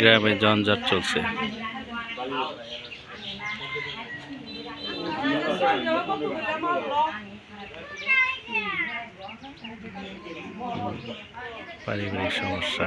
গ্রামে জঞ্জাট চলছে। পারিবারিক সমস্যা।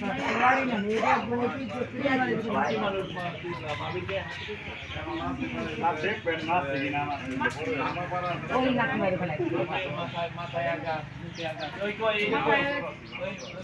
না এটা বলছি যে প্রিয়া দিদি ওই নাকি মেরে ফেলাই